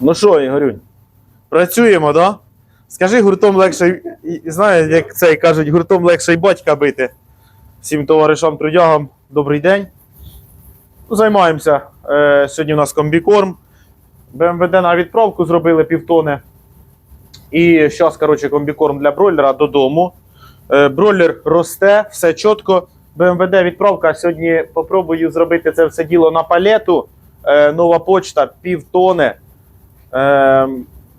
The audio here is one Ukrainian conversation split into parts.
Ну що, Ігорюнь, працюємо, да? Скажи, гуртом легше, знаєш, як це кажуть, гуртом легше й батька бити. Всім товаришам трудягам, добрий день. Ну, Займаємося. Е, сьогодні у нас комбікорм. БМВД на відправку зробили півтони. І зараз, коротше, комбікорм для бройлера додому. Е, бройлер росте, все чітко. БМВД відправка. Сьогодні попробую зробити це все діло на палету. Е, нова почта, півтони. Е,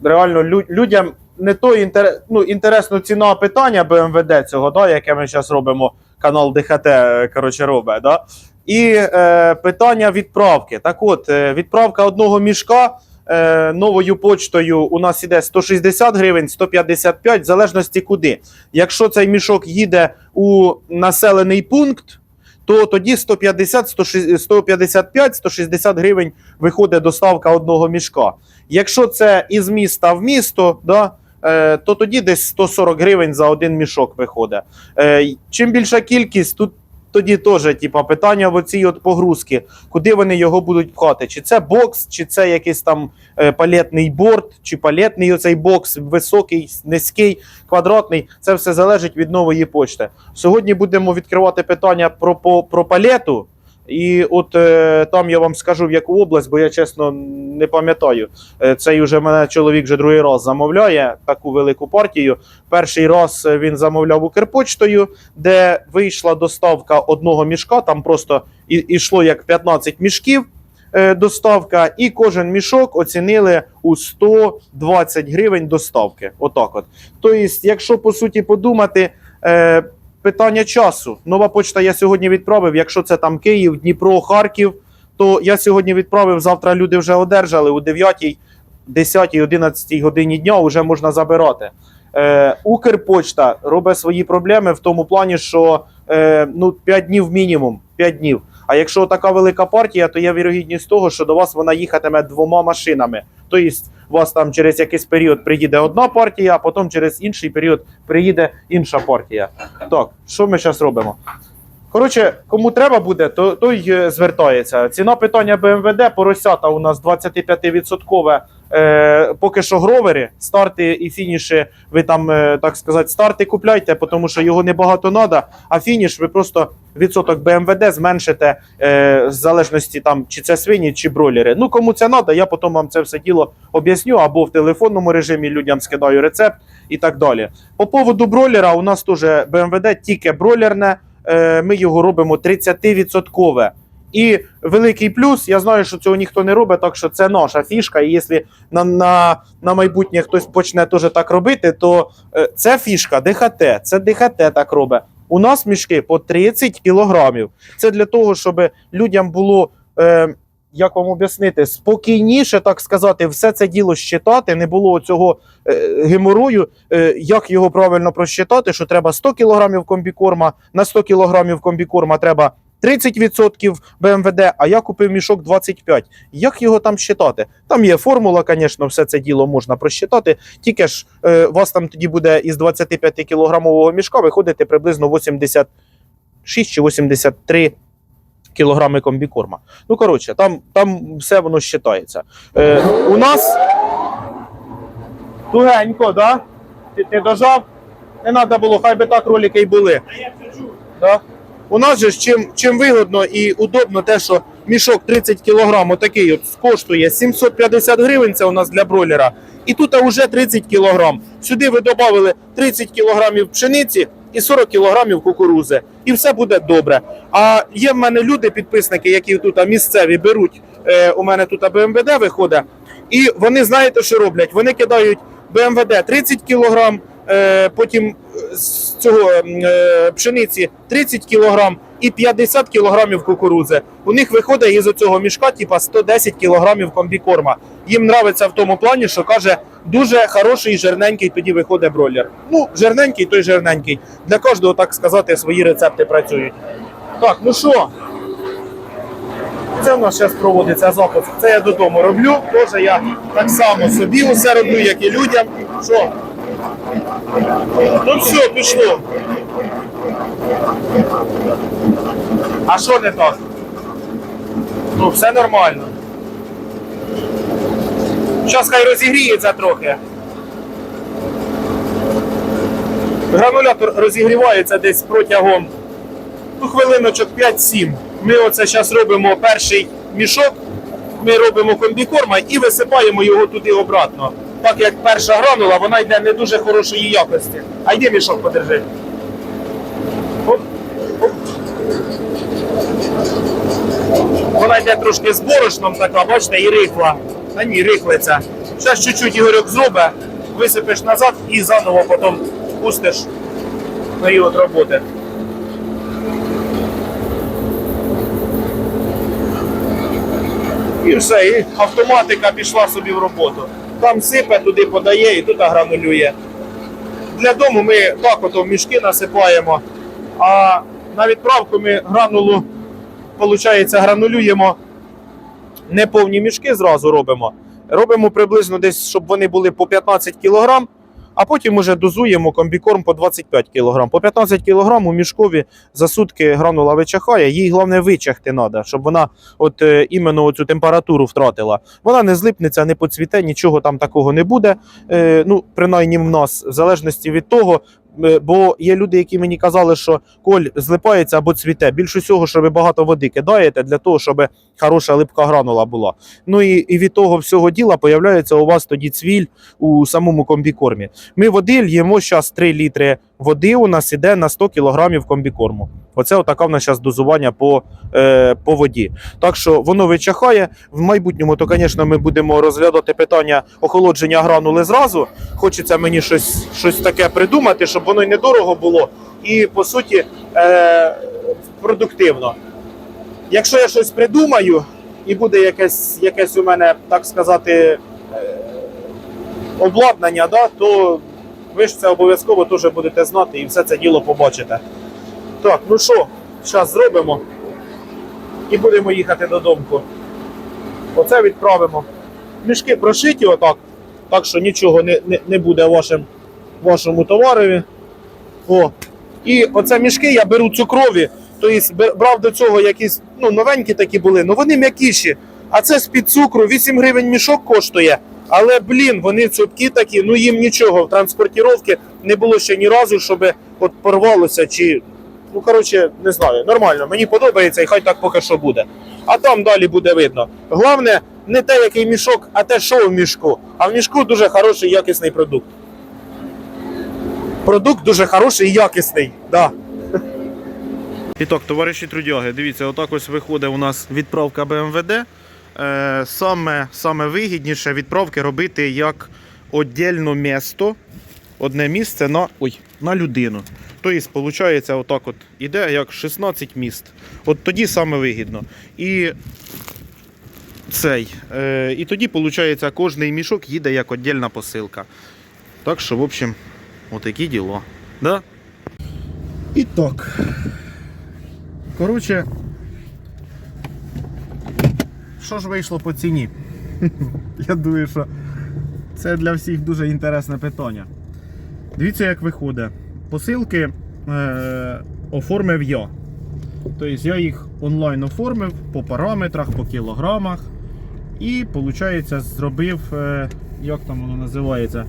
реально лю- людям не то інтер... ну, інтересно ціна питання БМВД цього, да, яке ми зараз робимо, канал ДХТ е, коротше, робить. Да? І е, питання відправки. Так от, е, відправка одного мішка е, новою почтою у нас іде 160 гривень, 155, в залежності куди. Якщо цей мішок їде у населений пункт, то тоді 150, 155, 160 гривень виходить доставка одного мішка. Якщо це із міста в місто, да, е, то тоді десь 140 гривень за один мішок виходить. Е, чим більша кількість, тут тоді теж типа, питання в оцій от погрузки, куди вони його будуть пхати. Чи це бокс, чи це якийсь там е, палетний борт, чи палетний оцей бокс, високий, низький, квадратний. Це все залежить від нової почти. Сьогодні будемо відкривати питання про, по- про палету. І от е, там я вам скажу в яку область, бо я чесно не пам'ятаю. Е, цей уже мене чоловік вже другий раз замовляє таку велику партію. Перший раз е, він замовляв Укрпочтою, де вийшла доставка одного мішка. Там просто і, ішло як 15 мішків. е, Доставка, і кожен мішок оцінили у 120 гривень доставки. Отак, от. Тобто, якщо по суті подумати, е, питання часу. Нова почта я сьогодні відправив. Якщо це там Київ, Дніпро, Харків, то я сьогодні відправив. Завтра люди вже одержали у 9, 10, 11 годині дня вже можна забирати. Е, Укрпочта робить свої проблеми в тому плані, що е, ну, 5 днів мінімум. 5 днів. А якщо така велика партія, то є вірогідність того, що до вас вона їхатиме двома машинами. Тобто, у вас там через якийсь період приїде одна партія, а потім через інший період приїде інша партія. Так, що ми зараз робимо? Коротше, кому треба буде, то той е, звертається. Ціна питання БМВД поросята у нас 25%. Е, поки що гровери, старти і фініші, ви там, е, так сказати, старти купляйте, тому що його небагато треба, а фініш ви просто відсоток БМВД зменшите е, в залежності там, чи це свині, чи бройлери. Ну, кому це треба, я потім вам це все діло об'ясню, або в телефонному режимі людям скидаю рецепт і так далі. По поводу бройлера, у нас теж БМВД тільки бройлерне. Е, ми його робимо 30%. І великий плюс, я знаю, що цього ніхто не робить, так що це наша фішка. І якщо на, на, на майбутнє хтось почне теж так робити, то е, це фішка ДХТ, це ДХТ так робить. У нас мішки по 30 кілограмів. Це для того, щоб людям було. Е, як вам об'яснити, спокійніше, так сказати, все це діло щитати, не було цього е, геморою, е, як його правильно просчитати, що треба 100 кг комбікорма, на 100 кг комбікорма треба 30% БМВД, а я купив мішок 25. Як його там щитати? Там є формула, звісно, все це діло можна просчитати. Тільки ж е, вас там тоді буде із 25 кілограмового мішка виходити приблизно 86 чи 83 кілограми комбікорма. Ну, коротше, там, там все воно щитається. Е, у нас тугенько, да? Ти, ти дожав? Не треба було, хай би так ролики й були. А я це Да? У нас же чим, чим вигодно і удобно те, що мішок 30 кг отакий от коштує 750 гривень, це у нас для бройлера. І тут вже 30 кг. Сюди ви додали 30 кг пшениці і 40 кг кукурузи. І все буде добре. А є в мене люди, підписники, які тут місцеві беруть. Е, у мене тут БМВД виходить. І вони знаєте, що роблять? Вони кидають БМВД 30 кг, е, потім з цього е, пшениці 30 кг і 50 кг кукурузи. У них виходить із цього мішка типа 110 кг комбікорма. Їм нравиться в тому плані, що каже, дуже хороший жирненький тоді виходить бройлер. Ну, жирненький, той жирненький. Для кожного, так сказати, свої рецепти працюють. Так, ну що? Це в нас зараз проводиться запуск. Це я додому роблю. Теж я так само собі усе роблю, як і людям. Що? Ну все, пішло. А що не так? Ну, все нормально. Зараз хай розігріється трохи. Гранулятор розігрівається десь протягом ну, хвилиночок 5-7. Ми оце зараз робимо перший мішок, ми робимо комбікорма і висипаємо його туди обратно. Так як перша гранула, вона йде не дуже хорошої якості. А йди мішок подержи. Оп, оп. Вона йде трошки з борошном така, бачите, і рихла. А ні, рихлиться. Зараз чуть-чуть Ігорьок зробить, висипеш назад і заново потім пустиш період роботи. І все, і автоматика пішла собі в роботу. Там сипе, туди подає і тут гранулює. Для дому ми так ото мішки насипаємо, а на відправку ми гранулу, виходить, гранулюємо не повні мішки зразу робимо. Робимо приблизно десь, щоб вони були по 15 кг, а потім уже дозуємо комбікорм по 25 кг. По 15 кг у мішкові за сутки гранула вичахає. Їй головне вичахти треба, щоб вона от е, іменно цю температуру втратила. Вона не злипнеться, не поцвіте, нічого там такого не буде. Е, ну, принаймні в нас, в залежності від того. Е, Бо є люди, які мені казали, що коль злипається або цвіте. Більш усього, що ви багато води кидаєте для того, щоб хороша липка гранула була. Ну і, і від того всього діла появляється у вас тоді цвіль у самому комбікормі. Ми води льємо зараз 3 літри води. У нас іде на 100 кілограмів комбікорму. Оце отака в нас зараз дозування по, е, по воді. Так що воно вичахає. В майбутньому, то, звісно, ми будемо розглядати питання охолодження гранули зразу. Хочеться мені щось, щось таке придумати, щоб воно й недорого було, і по суті е, продуктивно. Якщо я щось придумаю, і буде якесь, якесь у мене, так сказати, е, обладнання, да, то ви ж це обов'язково теж будете знати і все це діло побачите. Так, ну що, зараз зробимо і будемо їхати додому. Оце відправимо. Мішки прошиті отак, так що нічого не, не, не буде вашим, вашому товарові. О. І оце мішки я беру цукрові, тобто брав до цього якісь ну, новенькі такі були, ну вони м'якіші. А це з-під цукру 8 гривень мішок коштує. Але, блін, вони цупкі такі, ну їм нічого в транспортіровці не було ще ні разу, щоб от порвалося чи. Ну, коротше, не знаю, нормально, мені подобається і хай так поки що буде. А там далі буде видно. Головне, не те, який мішок, а те, що в мішку. А в мішку дуже хороший якісний продукт. Продукт дуже хороший і якісний. Да. І так, товариші трудяги, дивіться, отак ось виходить у нас відправка БМВД. Е, саме, саме вигідніше відправки робити як віддільне місто, одне місце на, ой, на людину. Тобто, виходить, отак от іде як 16 міст. От тоді саме вигідно. І цей. Е, і тоді, виходить, кожний мішок їде як віддільна посилка. Так що, в общем, отакі діло. Да? І так. Коротше, що ж вийшло по ціні? Я думаю, що це для всіх дуже інтересне питання. Дивіться, як виходить. Посилки е, оформив я. Тобто я їх онлайн оформив по параметрах, по кілограмах. І, виходить, зробив, е, як там воно називається?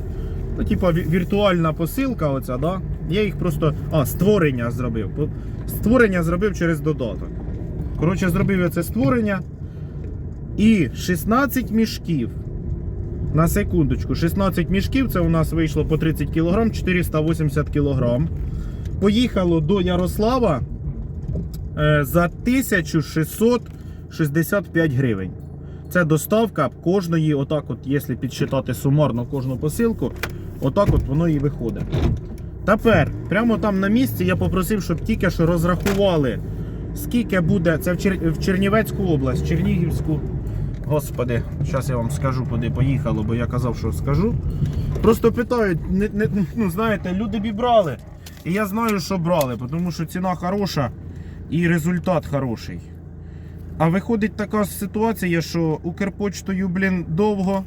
Ну, типа віртуальна посилка, оця, да? Я їх просто. А, створення зробив. Створення зробив через додаток. Коротше, зробив я це створення. І 16 мішків. На секундочку, 16 мішків, це у нас вийшло по 30 кг, 480 кг. Поїхало до Ярослава е, за 1665 гривень. Це доставка кожної, отак, от, якщо підсчитати сумарно кожну посилку, отак от воно і виходить. Тепер, прямо там на місці я попросив, щоб тільки що розрахували, скільки буде. Це в, Чер... в Чернівецьку область, Чернігівську. Господи, зараз я вам скажу, куди поїхало, бо я казав, що скажу. Просто питають, не, не, ну знаєте, люди б і брали. І я знаю, що брали, тому що ціна хороша і результат хороший. А виходить така ситуація, що Укрпочтою, блін, довго,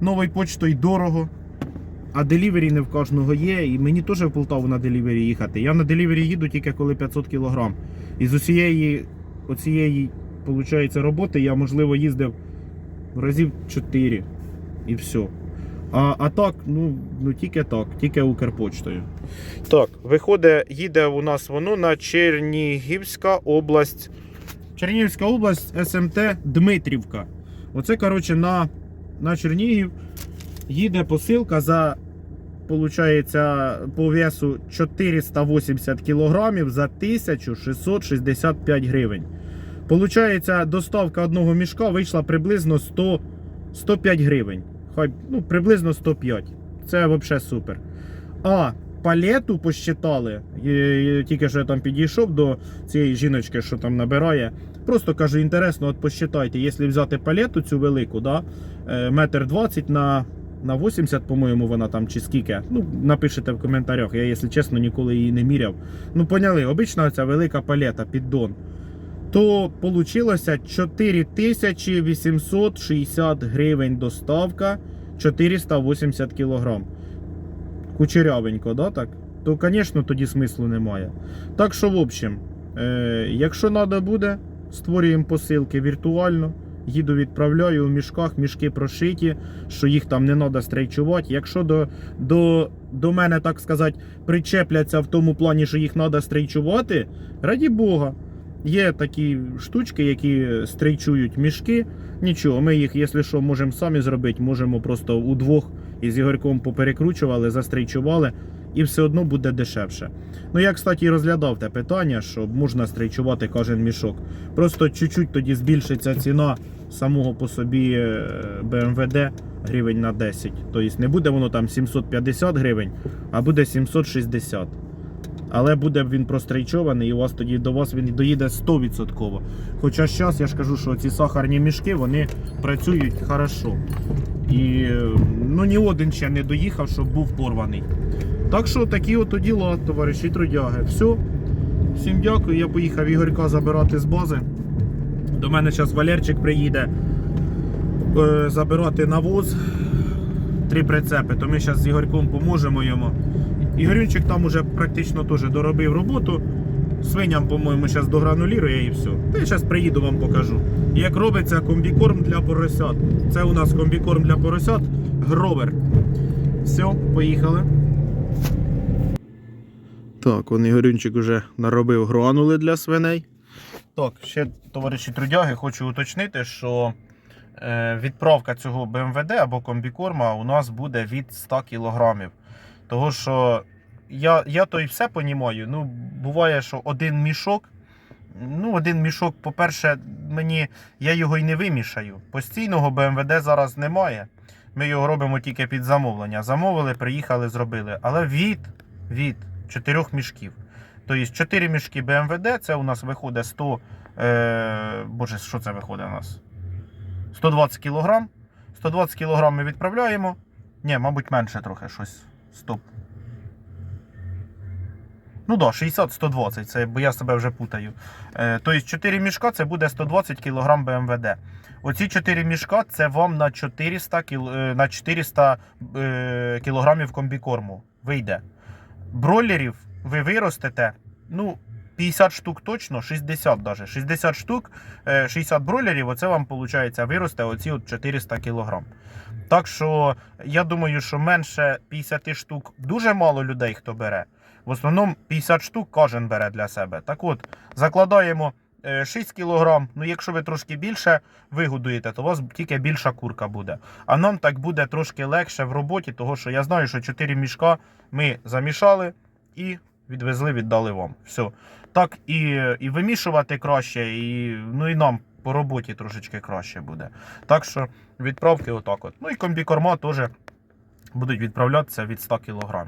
новою почтою дорого. А делівері не в кожного є. І мені теж в Полтаву на делівері їхати. Я на делівері їду тільки коли 500 кг. І з усієї оцієї, виходить, роботи я, можливо, їздив разів 4. І все. А, а так, ну, ну тільки так, тільки Укрпочтою. Так, виходить, їде у нас воно на Чернігівська область. Чернігівська область, СМТ Дмитрівка. Оце, коротше, на, на Чернігів їде посилка за, получається, по весу 480 кілограмів за 1665 гривень. Получається, доставка одного мішка вийшла приблизно 100, 105 гривень. Хай, ну, приблизно 105. Це взагалі супер. А палету посчитали, тільки що я там підійшов до цієї жіночки, що там набирає. Просто кажу, інтересно, от посчитайте, якщо взяти палету цю велику, да, е, метр 20 на, на 80, по-моєму, вона там чи скільки. Ну, напишите в коментарях. Я, якщо чесно, ніколи її не міряв. Ну, поняли, обична ця велика палета, піддон. То получилося 4860 гривень доставка 480 кілограм. Кучерявенько, да, так? То, звісно, тоді смислу немає. Так що, в общем, е, якщо треба буде, створюємо посилки віртуально. Їду відправляю у мішках, мішки прошиті, що їх там не треба стрейчувати. Якщо до, до, до мене, так сказати, причепляться в тому плані, що їх треба стрейчувати, раді Бога. Є такі штучки, які стрейчують мішки. Нічого, ми їх, якщо що, можемо самі зробити, можемо просто удвох із Ігорьком поперекручували, застрейчували, і все одно буде дешевше. Ну я, кстати, розглядав те питання, що можна стрейчувати кожен мішок. Просто чуть-чуть тоді збільшиться ціна самого по собі е, BMWD гривень на 10. Тобто не буде воно там 750 гривень, а буде 760. Але буде він прострейчований, і у вас тоді до вас він доїде 100%. Хоча зараз я ж кажу, що ці сахарні мішки вони працюють хорошо. І ну ні один ще не доїхав, щоб був порваний. Так що такі от діла, товариші трудяги. Все. Всім дякую. Я поїхав Ігорька забирати з бази. До мене зараз Валерчик приїде е, забирати навоз. Три прицепи, то ми зараз з Ігорьком поможемо йому. Ігорючик там уже практично теж доробив роботу. Свиням, по-моєму, зараз догранулірує і все. Та я зараз приїду вам покажу. Як робиться комбікорм для поросят. Це у нас комбікорм для поросят Гровер. Все, поїхали. Так, он Ігорюнчик вже наробив гранули для свиней. Так, ще, товариші трудяги, хочу уточнити, що е, відправка цього БМВД або комбікорма у нас буде від 100 кг. Того що я, я то і все понімаю. Ну, буває, що один мішок. Ну, один мішок, по-перше, мені я його й не вимішаю. Постійного БМВД зараз немає. Ми його робимо тільки під замовлення. Замовили, приїхали, зробили. Але від, від чотирьох мішків. Тобто 4 мішки БМВД, це у нас виходить 100. Е, боже, що це виходить у нас? 120 кг. 120 кг ми відправляємо. Ні, мабуть, менше трохи щось. Стоп. Ну да, 60-120, це, бо я себе вже путаю. Е, тобто 4 мішка це буде 120 кг БМВД. Оці 4 мішка це вам на 400 кіл, е, на 400 е, кілограмів комбікорму вийде. Бройлерів ви виростете, ну, 50 штук точно, 60 даже. 60 штук, е, 60 бройлерів, оце вам виходить, виросте оці от 400 кілограм. Так що я думаю, що менше 50 штук дуже мало людей хто бере. В основному 50 штук кожен бере для себе. Так от, закладаємо е, 6 кг. Ну, якщо ви трошки більше вигодуєте, то у вас тільки більша курка буде. А нам так буде трошки легше в роботі, того що я знаю, що 4 мішка ми замішали і відвезли, віддали вам. Все. Так і, і вимішувати краще, і, ну і нам по роботі трошечки краще буде. Так що відправки отак от. Ну і комбікорма теж будуть відправлятися від 100 кг.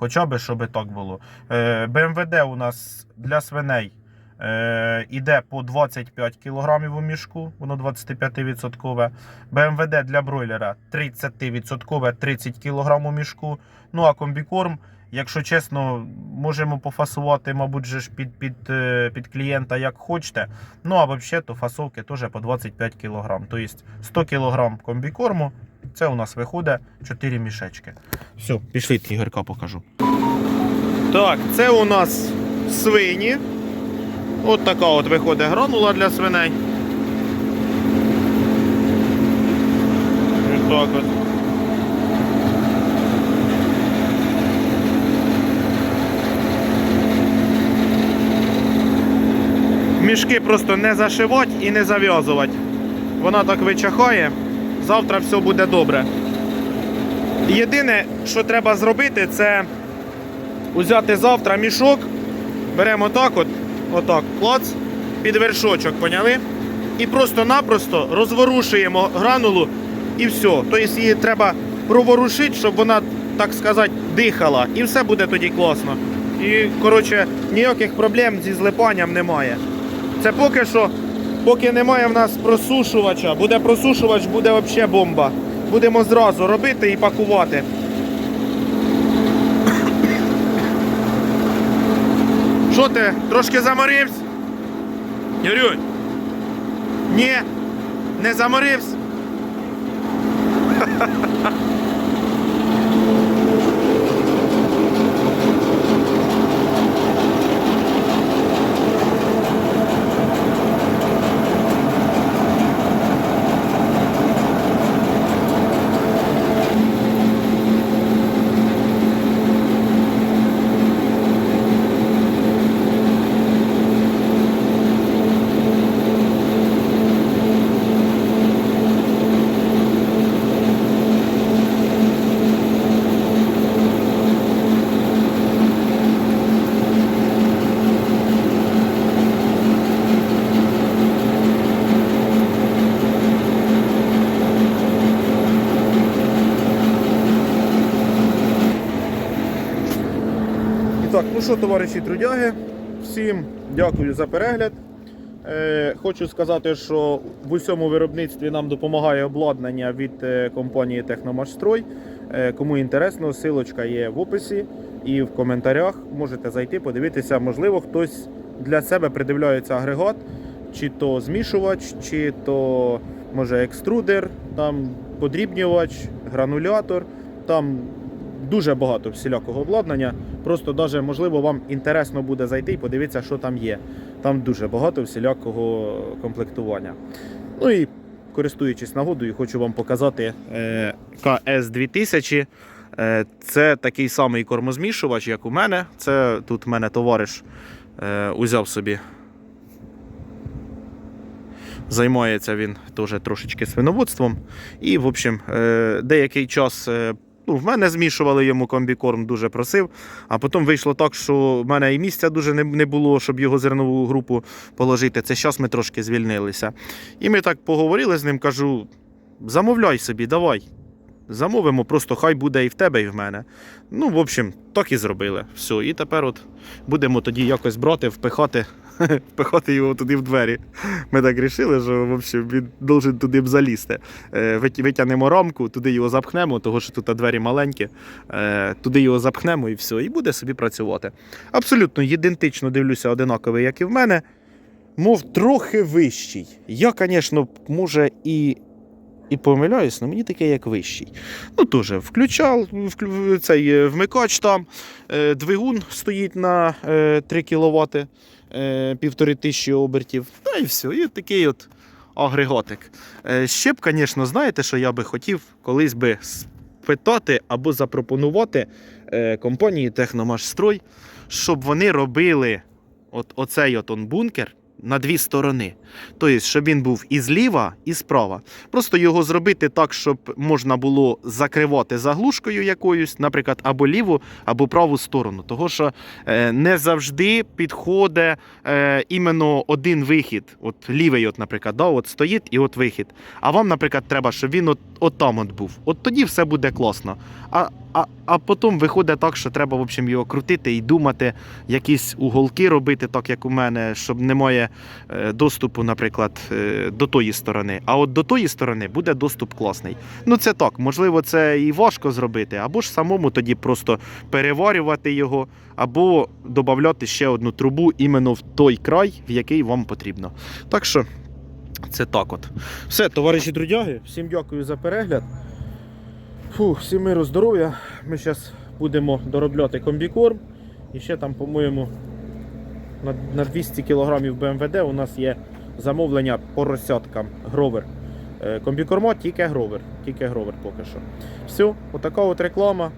Хоча би, щоб так було. Е, БМВД у нас для свиней е, іде по 25 кг у мішку, воно 25%. БМВД для бройлера 30% 30 кг у мішку. Ну а комбікорм, якщо чесно, можемо пофасувати, мабуть, же ж під, під, е, під клієнта як хочете. Ну а взагалі то фасовки теж по 25 кг. Тобто 100 кг комбікорму. Це у нас виходить 4 мішечки. Все, пішли Ігорка покажу. Так, це у нас свині. От така от виходить гранула для свиней. Ось так от. Мішки просто не зашивати і не зав'язувати. Вона так вичахає. Завтра все буде добре. Єдине, що треба зробити, це взяти завтра мішок. Беремо так, от, отак, клац, під вершочок, поняли? І просто-напросто розворушуємо гранулу і все. Тобто її треба проворушити, щоб вона, так сказати, дихала. І все буде тоді класно. І, коротше, ніяких проблем зі злипанням немає. Це поки що, поки немає в нас просушувача, буде просушувач, буде взагалі бомба. Будемо зразу робити і пакувати. Що ти, трошки заморився? Юрюнь? Ні, не заморився. Ну що, товариші трудяги, всім дякую за перегляд. Е, хочу сказати, що в усьому виробництві нам допомагає обладнання від е, компанії Техномашстрой. Е, кому інтересно, силочка є в описі і в коментарях. Можете зайти, подивитися. Можливо, хтось для себе придивляється агрегат, чи то змішувач, чи то може екструдер, там подрібнювач, гранулятор. Там дуже багато всілякого обладнання. Просто даже, можливо, вам інтересно буде зайти і подивитися, що там є. Там дуже багато всілякого комплектування. Ну і користуючись нагодою, хочу вам показати е, КС-2000. Е, Це такий самий кормозмішувач, як у мене. Це тут в мене товариш е, узяв собі. Займається він теж трошечки свиноводством. І, в общем, деякий час ну, в мене змішували йому комбікорм, дуже просив. А потім вийшло так, що в мене і місця дуже не, було, щоб його зернову групу положити. Це зараз ми трошки звільнилися. І ми так поговорили з ним, кажу: замовляй собі, давай. Замовимо, просто хай буде і в тебе, і в мене. Ну, в общем, так і зробили. Все. І тепер от будемо тоді якось брати, впихати, впихати його туди в двері. Ми так рішили, що в общем, він должен туди б залізти. Е, Витягнемо рамку, туди його запхнемо, того що тут двері маленькі. Е, Туди його запхнемо і все, і буде собі працювати. Абсолютно ідентично дивлюся, одинаковий, як і в мене. Мов трохи вищий. Я, звісно, може і. І помиляюсь, але мені таке як вищий. Ну, теж включав вклю- цей е, вмикач там, е, двигун стоїть на е, 3 кВт, е, півтори тисячі обертів. Та і все. І такий от агрегатик. Ще б, звісно, знаєте, що я би хотів колись би спитати або запропонувати компанії Техномашстрой, щоб вони робили от, оцей от он бункер на дві сторони. Тобто, щоб він був і зліва, і справа. Просто його зробити так, щоб можна було закривати заглушкою якоюсь, наприклад, або ліву, або праву сторону. Того що е, не завжди підходить е, іменно один вихід. От лівий, от, наприклад, да, от стоїть і от вихід. А вам, наприклад, треба, щоб він от, от там от був. От тоді все буде класно. А, а, а потім виходить так, що треба в общем, його крутити і думати, якісь уголки робити, так як у мене, щоб немає е, доступу, наприклад, е, до тої сторони. А от до тої сторони буде доступ класний. Ну це так, можливо, це і важко зробити, або ж самому тоді просто переварювати його, або додати ще одну трубу іменно в той край, в який вам потрібно. Так що. Це так от. Все, товариші трудяги, всім дякую за перегляд. Фу, всім миру, здоров'я. Ми зараз будемо доробляти комбікорм. І ще там, по-моєму, на, на 200 кг БМВД у нас є замовлення по розсядкам Гровер. Е, Комбікорма тільки Гровер. Тільки Гровер поки що. Все, отака от реклама.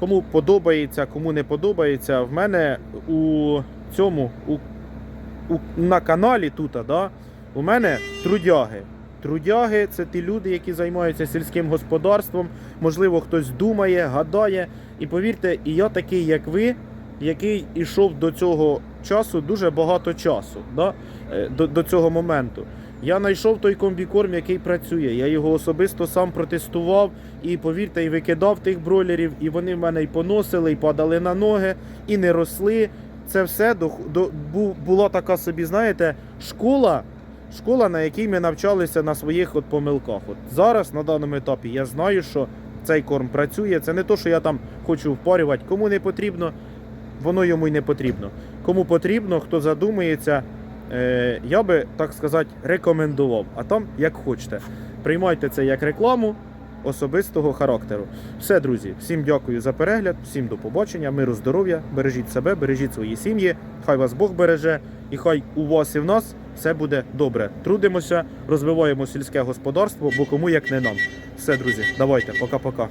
Кому подобається, кому не подобається. В мене у цьому, у у, на каналі тут, да, у мене трудяги. Трудяги це ті люди, які займаються сільським господарством. Можливо, хтось думає, гадає. І повірте, і я такий, як ви, який ішов до цього часу дуже багато часу, да? е, до, до цього моменту. Я знайшов той комбікорм, який працює. Я його особисто сам протестував і повірте, і викидав тих бройлерів, і вони в мене і поносили, і падали на ноги, і не росли. Це все до, до, бу- була така собі, знаєте, школа, школа, на якій ми навчалися на своїх от помилках. От зараз на даному етапі я знаю, що цей корм працює. Це не то, що я там хочу впарювати. Кому не потрібно, воно йому й не потрібно. Кому потрібно, хто задумається, е, я би так сказати рекомендував. А там як хочете. Приймайте це як рекламу особистого характеру. Все, друзі, всім дякую за перегляд, всім до побачення, миру, здоров'я, бережіть себе, бережіть свої сім'ї, хай вас Бог береже, і хай у вас і в нас все буде добре. Трудимося, розвиваємо сільське господарство, бо кому як не нам. Все, друзі, давайте, пока-пока.